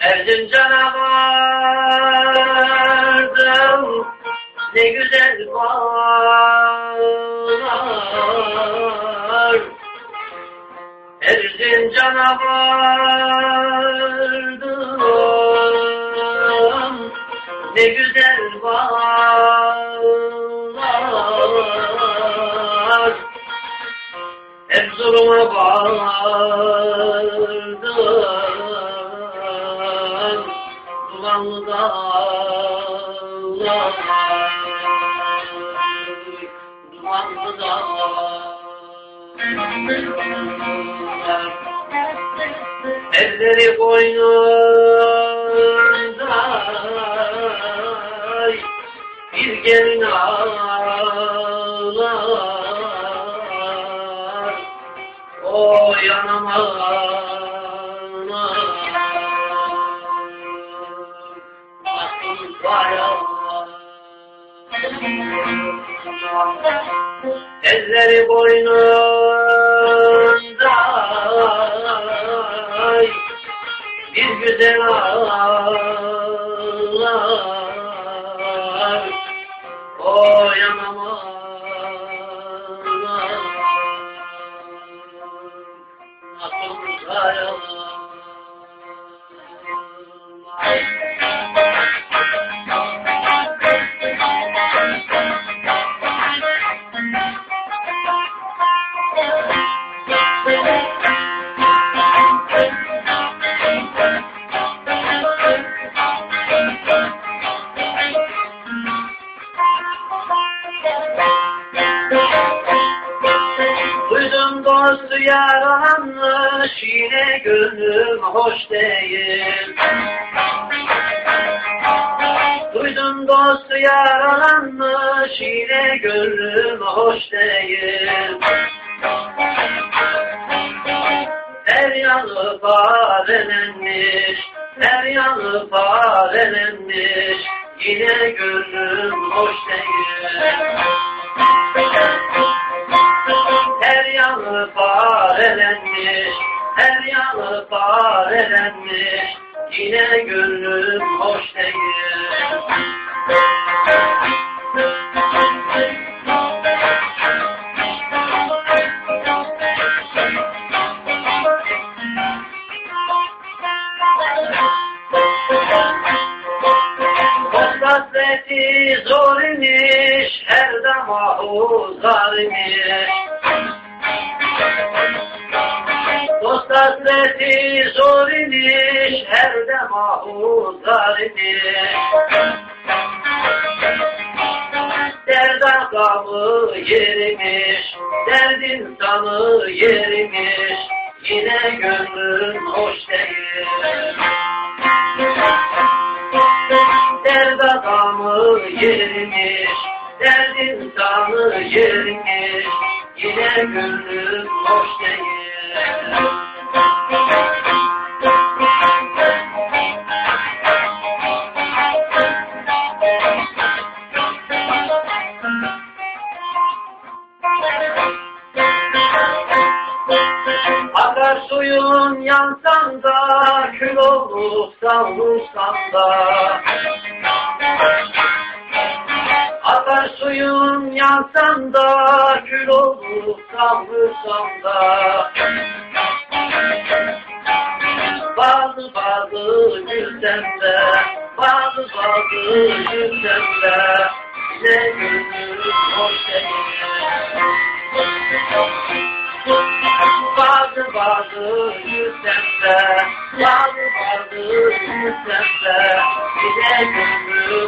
Erzincan'a vardım ne güzel var Erzincan'a vardım ne güzel Erzurum'a dağlar dumanlı dağlar. Elleri boynunda bir gelin ağlar Elleri boynunda bir güzel ağlar dostu yaralanmış yine gönlüm hoş değil. Duydum dostu yaralanmış yine gönlüm hoş değil. Her yanı farelenmiş, her yanı farelenmiş yine gönlüm hoş değil. Her yanı farelenmiş, her yanı farelenmiş, yine gönlüm hoş değil. Hasreti zor imiş, her damahu zar imiş. Hasreti zor imiş, her demahu zar imiş. Derd akamı yerimiş, derd insanı yerimiş, yine gönlüm hoş değil. Derd adamı yerimiş, derd insanı yerimiş, yine gönlüm hoş değil. Suyun yansan da, kül olup savrulsan da. Akar suyun yansan da, kül olup savrulsan da. Bazı bazı gülsen de, bazı bazı gülsen de, bize gönlüm hoş değil. Bazı bazı gülsen de, bazı bazı gülsen de, bize gönlüm.